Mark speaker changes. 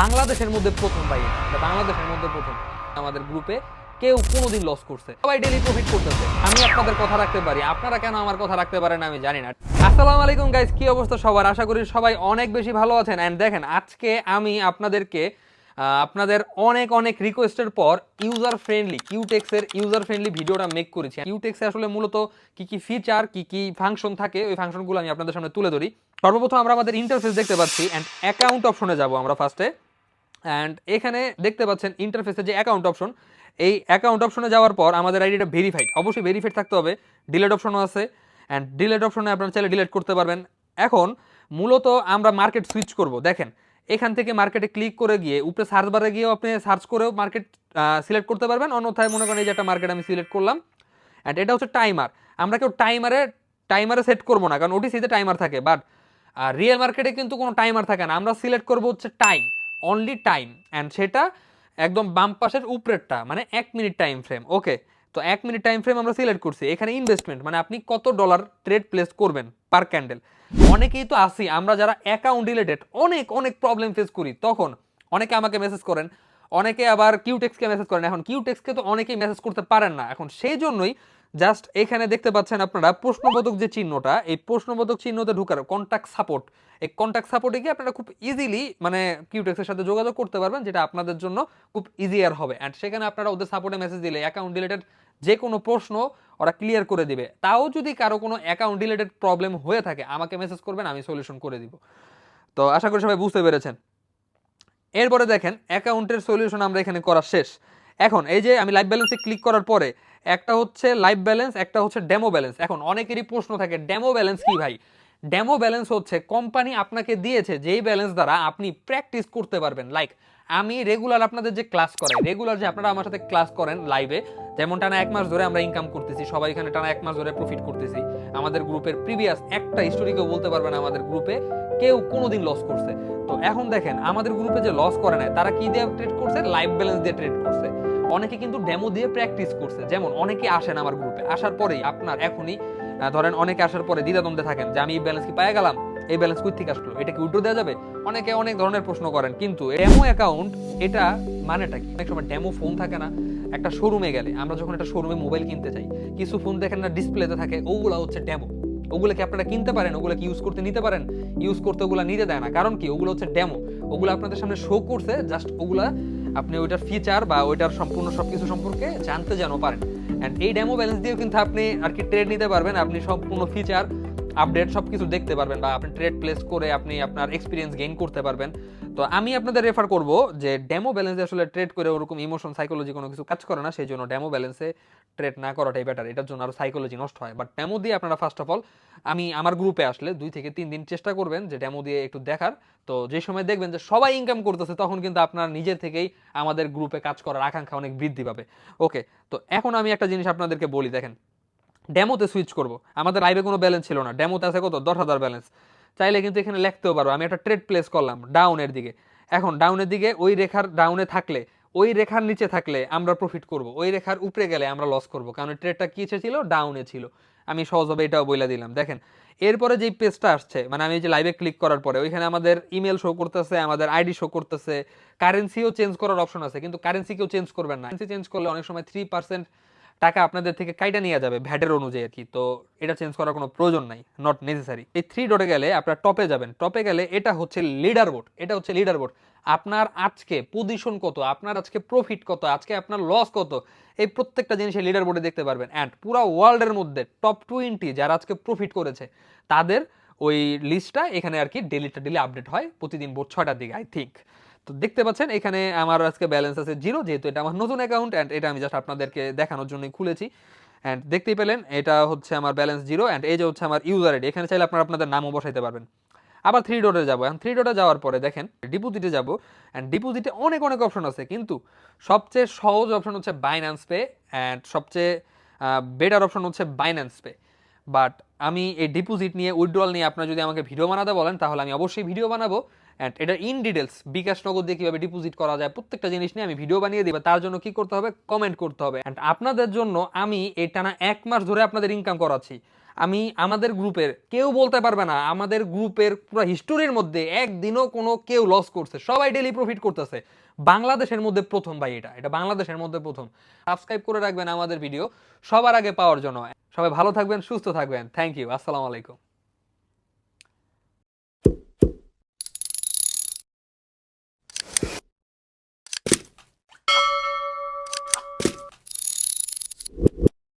Speaker 1: বাংলাদেশের মধ্যে প্রথম ভাই বাংলাদেশের মধ্যে প্রথম। আমাদের গ্রুপে কেউ কোনোদিন লস করছে। সবাই ডেলি প্রফিট করতেছে। আমি আপনাদের কথা রাখতে পারি। আপনারা কেন আমার কথা রাখতে পারেন আমি জানি না। আসসালামু আলাইকুম গাইস কি অবস্থা সবার? আশা করি সবাই অনেক বেশি ভালো আছেন। এন্ড দেখেন, আজকে আমি আপনাদেরকে আপনাদের অনেক অনেক রিকোয়েস্টের পর ইউজার ফ্রেন্ডলি কিউটেক্সের ইউজার ফ্রেন্ডলি ভিডিওটা মেক করেছি। কিউটেক্সে আসলে মূলত কি কি ফিচার কি কি ফাংশন থাকে, ওই ফাংশনগুলো আমি আপনাদের সামনে তুলে ধরি। সর্বপ্রথম আমরা আমাদের ইন্টারফেস দেখতে পাচ্ছি। অ্যান্ড অ্যাকাউন্ট অপশনে যাব আমরা ফার্স্টে অ্যান্ড এখানে দেখতে পাচ্ছেন ইন্টারফেসে যে অ্যাকাউন্ট অপশন এই অ্যাকাউন্ট অপশনে যাওয়ার পর আমাদের আইডিটা ভেরিফাইড অবশ্যই ভেরিফাইড থাকতে হবে। ডিলেট অপশনও আছে। অ্যান্ড ডিলেট অপশনে আপনারা চাইলে ডিলেট করতে পারবেন। এখন মূলত আমরা মার্কেট সুইচ করব। দেখেন, এখান থেকে মার্কেটে ক্লিক করে গিয়ে, উপরে সার্চ বারে গিয়েও আপনি সার্চ করেও মার্কেট সিলেক্ট করতে পারবেন। অন্যথায় মনে করেন এই যে একটা মার্কেট আমি সিলেক্ট করলাম। অ্যান্ড এটা হচ্ছে টাইমার আমরা কেউ টাইমারে টাইমারে সেট করব না। কারণ ওটিসিতে টাইমার থাকে। বাট আর রিয়েল মার্কেটে কিন্তু কোনো টাইমার থাকে না। আমরা সিলেক্ট করব হচ্ছে টাইম অনলি টাইম অ্যান্ড সেটা একদম বাম পাশের উপরেরটা মানে এক মিনিট টাইম ফ্রেম ওকে তো এক মিনিট টাইম ফ্রেম আমরা সিলেক্ট করছি। এখানে ইনভেস্টমেন্ট মানে আপনি কত ডলার ট্রেড প্লেস করবেন পার ক্যান্ডেল অনেকেই তো আসি আমরা যারা অ্যাকাউন্ট রিলেটেড অনেক অনেক প্রবলেম ফেস করি। তখন অনেকে আমাকে মেসেজ করেন, অনেকে আবার কিউটেক্সকে মেসেজ করেন। এখন কিউটেক্সকে তো অনেকেই মেসেজ করতে পারেন না। এখন সেই জন্যই জাস্ট এখানে দেখতে পাচ্ছেন আপনারা প্রশ্নবোধক যে চিহ্নটা, এই প্রশ্নবোধক চিহ্নতে ঢুকার কন্ট্যাক্ট সাপোর্ট এই কন্ট্যাক্ট সাপোর্টে গিয়ে আপনারা খুব ইজিলি মানে কিউটেক্সের সাথে যোগাযোগ করতে পারবেন, যেটা আপনাদের জন্য খুব ইজিয়ার হবে। অ্যান্ড সেখানে আপনারা ওদের সাপোর্টে মেসেজ দিলে অ্যাকাউন্ট রিলেটেড যে কোনো প্রশ্ন ওরা ক্লিয়ার করে দিবে। তাও যদি কারও কোনো অ্যাকাউন্ট রিলেটেড প্রবলেম হয়ে থাকে, আমাকে মেসেজ করবেন, আমি সলিউশন করে দিব। তো আশা করি সবাই বুঝতে পেরেছেন। এরপরে দেখেন অ্যাকাউন্টের সলিউশন আমরা এখানে করা শেষ। এখন এই যে আমি লাইভ ব্যালেন্সে ক্লিক করার পরে একটা হচ্ছে লাইভ ব্যালেন্স একটা হচ্ছে ডেমো ব্যালেন্স এখন অনেকেরই প্রশ্ন থাকে ডেমো ব্যালেন্স কি ভাই? ডেমো ব্যালেন্স হচ্ছে কোম্পানি আপনাকে দিয়েছে যেই ব্যালেন্স দ্বারা আপনি প্র্যাকটিস করতে পারবেন। লাইক আমি রেগুলার আপনাদের যে ক্লাস করাই রেগুলার যে আপনারা আমার সাথে ক্লাস করেন লাইভে যেমন টানা এক মাস ধরে আমরা ইনকাম করতেছি, সবাই এখানে টানা এক মাস ধরে প্রফিট করতেছি। আমাদের গ্রুপের প্রিভিয়াস একটা হিস্টোরিকেও বলতে পারবেন আমাদের গ্রুপে কেউ কোনোদিন লস করছে। তো এখন দেখেন, আমাদের গ্রুপে যে লস করে নাই, তারা কি দিয়ে ট্রেড করছে? লাইভ ব্যালেন্স দিয়ে ট্রেড করছে। অনেকে কিন্তু ডেমো দিয়ে প্র্যাকটিস করছে। যেমন অনেকে আসেন আমার গ্রুপে আসার পরেই আপনার এখনই ধরেন অনেকে আসার পরে দ্বিধাদ্বন্দ্বে থাকেন যে আমি এই ব্যালেন্স কি পায়ে গেলাম? এই ব্যালেন্স কই থেকে আসলো? এটা কি উইড্রো দেওয়া যাবে? অনেকে অনেক ধরনের প্রশ্ন করেন, কিন্তু ডেমো অ্যাকাউন্ট এটা মানেটা কি? অনেক সময় ডেমো ফোন থাকে না, একটা শোরুমে গেলে। আমরা যখন একটা শোরুমে মোবাইল কিনতে চাই কিছু ফোন দেখেন না ডিসপ্লেতে থাকে, ওগুলো হচ্ছে ডেমো ওগুলো কি আপনারা কিনতে পারেন? ওগুলো কি ইউজ করতে নিতে পারেন? ইউজ করতে ওগুলো নিতে দেয় না। কারণ কি? ওগুলো হচ্ছে ডেমো ওগুলো আপনাদের সামনে শো করছে জাস্ট ওগুলা আপনি ওইটার ফিচার বা ওইটার সম্পূর্ণ সব কিছু সম্পর্কে জানতে যেন পারেন। অ্যান্ড এই ডেমো ব্যালেন্স দিয়েও কিন্তু আপনি আর কি ট্রেড নিতে পারবেন, আপনি সম্পূর্ণ ফিচার আপডেট সব কিছু দেখতে পারবেন বা আপনি ট্রেড প্লেস করে আপনি আপনার এক্সপিরিয়েন্স গেইন করতে পারবেন। তো আমি আপনাদের রেফার করব যে ডেমো ব্যালেন্সে আসলে ট্রেড করে ওরকম ইমোশন সাইকোলজি কোনো কিছু কাজ করে না সেই জন্য ডেমো ব্যালেন্সে ট্রেড না করাটাই বেটার এটার জন্য আরও সাইকোলজি নষ্ট হয়। বাট ডেমো দিয়ে আপনারা ফার্স্ট অফ অল আমি আমার গ্রুপে আসলে দুই থেকে তিন দিন চেষ্টা করবেন যে ডেমো দিয়ে একটু দেখার। তো যে সময় দেখবেন যে সবাই ইনকাম করতেছে, তখন কিন্তু আপনার নিজের থেকেই আমাদের গ্রুপে কাজ করার আকাঙ্ক্ষা অনেক বৃদ্ধি পাবে। ওকে তো এখন আমি একটা জিনিস আপনাদেরকে বলি, দেখেন। ডেমোতে সুইচ করব। আমাদের লাইভে কোনো ব্যালেন্স ছিল না। ডেমোতে আছে কত? দশ হাজার ব্যালেন্স চাইলে কিন্তু এখানে লিখতেও পারব আমি একটা ট্রেড প্লেস করলাম ডাউনের দিকে। এখন ডাউনের দিকে ওই রেখার ডাউনে থাকলে, ওই রেখার নিচে থাকলে আমরা প্রফিট করব। ওই রেখার উপরে গেলে আমরা লস করব। কারণ ট্রেডটা কিসে ছিল? ডাউনে ছিল। আমি সহজভাবে এটাও বলে দিলাম। দেখেন, এরপরে যেই পেজটা আসছে মানে আমি যে লাইভে ক্লিক করার পরে, ওইখানে আমাদের ইমেল শো করতেছে, আমাদের আইডি শো করতেছে। কারেন্সিও চেঞ্জ করার অপশন আছে, কিন্তু কারেন্সি কেউ চেঞ্জ করবেন না। কারেন্সি চেঞ্জ করলে অনেক সময় থ্রি পার্সেন্ট টাকা আপনাদের থেকে কাইটা নিয়ে যাবে ভ্যাটের অনুযায়ী আর কি। তো এটা চেঞ্জ করার কোনো প্রয়োজন নাই নট নেসেসারি এই থ্রি ডটে গেলে আপনার টপে যাবেন। টপে গেলে এটা হচ্ছে লিডার বোর্ড এটা হচ্ছে লিডার বোর্ড আপনার আজকে পজিশন কত, আপনার আজকে প্রফিট কত, আজকে আপনার লস কত, এই প্রত্যেকটা জিনিসের লিডার বোর্ডে দেখতে পারবেন। অ্যান্ড পুরো ওয়ার্ল্ডের মধ্যে টপ টোয়েন্টি যারা আজকে প্রফিট করেছে, তাদের ওই লিস্টটা এখানে আর কি ডেলিটা ডেলি আপডেট হয় প্রতিদিন ভোর ছটার দিকে আই থিঙ্ক তো দেখতে পাচ্ছেন, এখানে আমার আজকে ব্যালেন্স আছে জিরো যেহেতু এটা আমার নতুন অ্যাকাউন্ট অ্যান্ড এটা আমি জাস্ট আপনাদেরকে দেখানোর জন্যই খুলেছি। অ্যান্ড দেখতেই পেলেন, এটা হচ্ছে আমার ব্যালেন্স জিরো অ্যান্ড এই যে হচ্ছে আমার ইউজার আইডি এখানে চাইলে আপনারা আপনাদের নামও বসাইতে পারবেন। আবার থ্রি ডটে যাব, এখন থ্রি ডটে যাওয়ার পরে দেখেন ডিপোজিটে যাব অ্যান্ড ডিপোজিটে অনেক অনেক অপশন আছে, কিন্তু সবচেয়ে সহজ অপশন হচ্ছে বাইন্যান্স পে অ্যান্ড সবচেয়ে বেটার অপশন হচ্ছে বাইন্যান্স পে বাট আমি এই ডিপোজিট নিয়ে উইথড্রল নিয়ে আপনারা যদি আমাকে ভিডিও বানাতে বলেন, তাহলে আমি অবশ্যই ভিডিও বানাবো। অ্যান্ড এটা ইন ডিটেলস বিকাশ নগদ দিয়ে কীভাবে ডিপোজিট করা যায়, প্রত্যেকটা জিনিস নিয়ে আমি ভিডিও বানিয়ে দিই তার জন্য কি করতে হবে? কমেন্ট করতে হবে। অ্যান্ড আপনাদের জন্য আমি এই টানা এক মাস ধরে আপনাদের ইনকাম করাচ্ছি। আমি আমাদের গ্রুপের, কেউ বলতে পারবে না, আমাদের গ্রুপের পুরো হিস্টোরির মধ্যে একদিনও কোনো কেউ লস করছে, সবাই ডেলি প্রফিট করতেছে। বাংলাদেশের মধ্যে প্রথম ভাই এটা এটা বাংলাদেশের মধ্যে প্রথম। সাবস্ক্রাইব করে রাখবেন আমাদের ভিডিও সবার আগে পাওয়ার জন্য। সবাই ভালো থাকবেন, সুস্থ থাকবেন। থ্যাংক ইউ আসসালামু আলাইকুম।